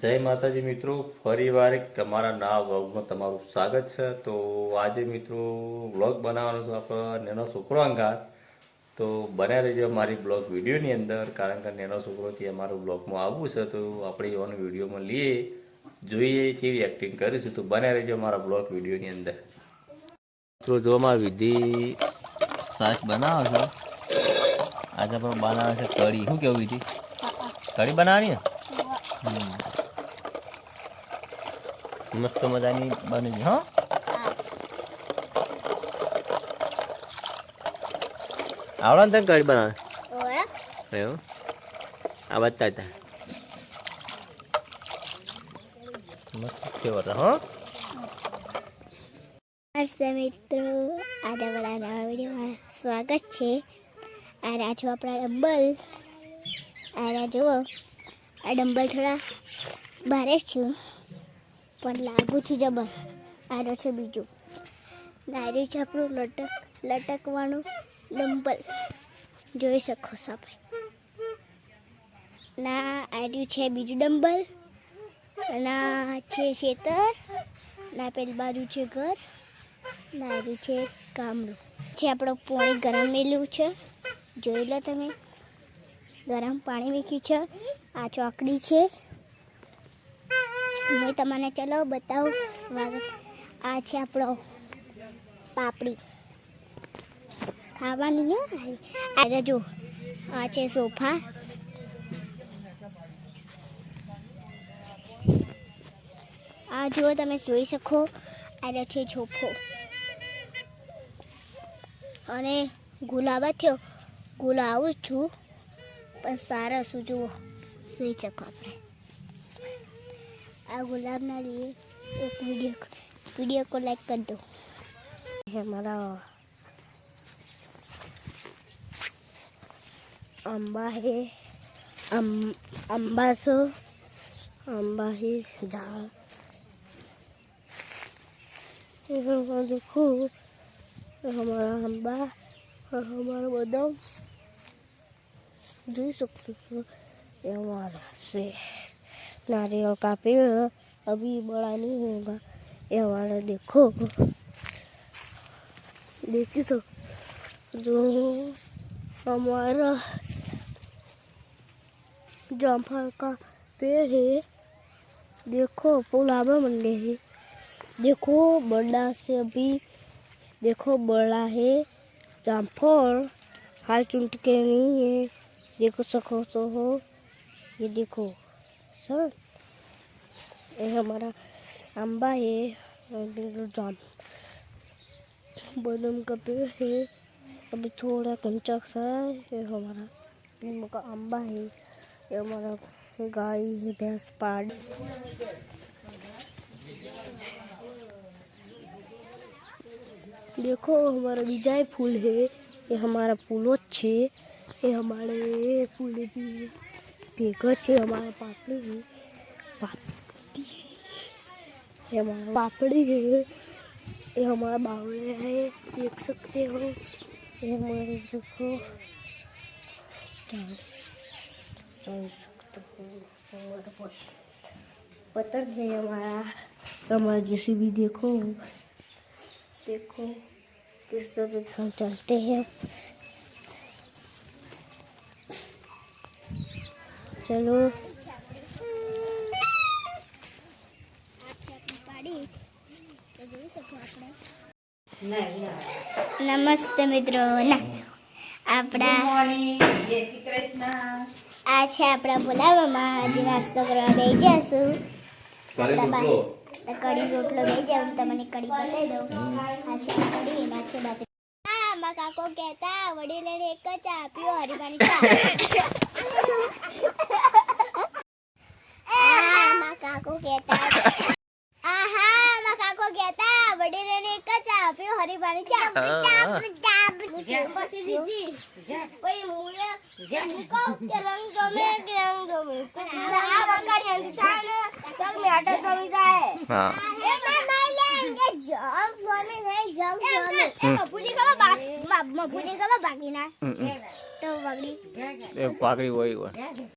જય માતાજી મિત્રો ફરીવાર એક તમારા ના વ્લોગમાં તમારું સ્વાગત છે. તો આજે મિત્રો વ્લોગ બનાવવાનો છે આપણો નેનો છોકરો અંગાત. તો બન્યા રહેજો મારી બ્લોગ વિડીયોની અંદર કારણ કે નેનો છોકરોથી અમારું બ્લોગમાં આવવું છે તો આપણે એવાનો વિડીયોમાં લઈએ જોઈએ કેવી એક્ટિંગ કરીશું તો બન્યા રહેજો મારા બ્લોગ વિડીયોની અંદર. મિત્રો જો મારા વિધિ સાસ બનાવો છો. આજે પણ બનાવે છે કઢી. શું કેવું વિધિ? કઢી બનાવવાની ને? હમ. મસ્ત મજાની બની હા. આવડે ને તને કઢી બનાવે એવું? આ બતા હતા મસ્ત કેવો હતો હો. નમસ્તે મિત્રો. આજે આપણા નવા વિડીયોમાં સ્વાગત છે. આ રાજુ આપણા ડમ્બલ. આ રાજુઓ આ ડંબલ થોડા ભારે છું. પણ લાગુ છું જબર. આનો છે બીજું. ડાયરી છે આપણું લટક, લટકવાનું ડમ્બલ. જોઈ શકો છો ના, આર્યું છે બીજું ડમ્બલ. ના, છે ખેતર ના, પેલી બાજુ છે ઘર. નારું છે ગામડું. છે આપણો પાણી ગરમ મેલું છે. જોઈ લો તમે. ગરમ પાણી મૂક્યું છે. આ ચોકડી છે. હું તમને, ચલો, બતાવું. સ્વાગત. આ છે આપણો પાપડી. ખાવાની ને આ જો, આ છે સોફા. આ જુઓ, તમે જોઈ શકો. આ છે ચોખ્ખો અને ગુલાબ થયો. ગુલાબ છું. પણ સારા શું જુઓ સુઈ શકો આપણે. આ ગુલાબના લીએ એક વિડીયો વિડીયો को लाइक कर दो हमारा आंबा है अम अम्बा सो अम्बा है झाड़ यहाँ देखो ये हमारा अम्बा और हमारा बादाम देख सकते हो ये हमारा से नारियल का पेड़ अभी बड़ा नहीं होगा। ये हमारा देखो। देख सक जो हमारा जामफल का पेड़ है, देखो पुलावा मंडे है। देखो बड़ा से अभी देखो बड़ा है जामफल। हाल चुंट के नहीं है। देखो सको तो हो। ये देखो। सर ये हमारा आंबा है जाम। बदाम का पेड़ है। अभी थोड़ा कंचा सा है। ये हमारा नीम का आंबा है। ये हमारा गाय है, भैंस पाड़ देखो, हमारा विजय फूल है। ये हमारा फूलो छे ये हमारे फूल भी। छे, हमारा पापड़ी है पापड़ी? ये हमारा पापड़ी है। ये हमारा बावले है, देख सकते हो। ये हमारे देखो। सकते हो। हमारा पत- पतंग है हमारा। हमारा जैसे भी देखो। देखो। किस तरह हम चलते हैं। चलो નમસ્તે મિત્રો. ના આપણા આ છે આપણા બોલાવવામાં. આજે નાસ્તો કરવા બેસી જશું. આપણા બા- કઢી રોટલો લઈ જાઉં તમને કઢી બનાવી દઉં. આ છે હા કાકો કહેતા વડીલે એક જ ચા આપ્યો હરીબાની ચા. કાકો કહેતા. આહા મારા કાકો કહેતા વડીલે એક જ ચા આપ્યો હરીબાની ચા. પછી દીધી પછી મુએ હું કે રંગ ગમે કે રંગ ગમે. આ વગાડી અંધી થાય ને તો મેં ગમી જાય. હા. એ ના ના લેંગે જંગ ગમે નહીં જંગ ગમે. મફુજી ખબર ખબર ના. તો વગડી. એ પાકડી હોય.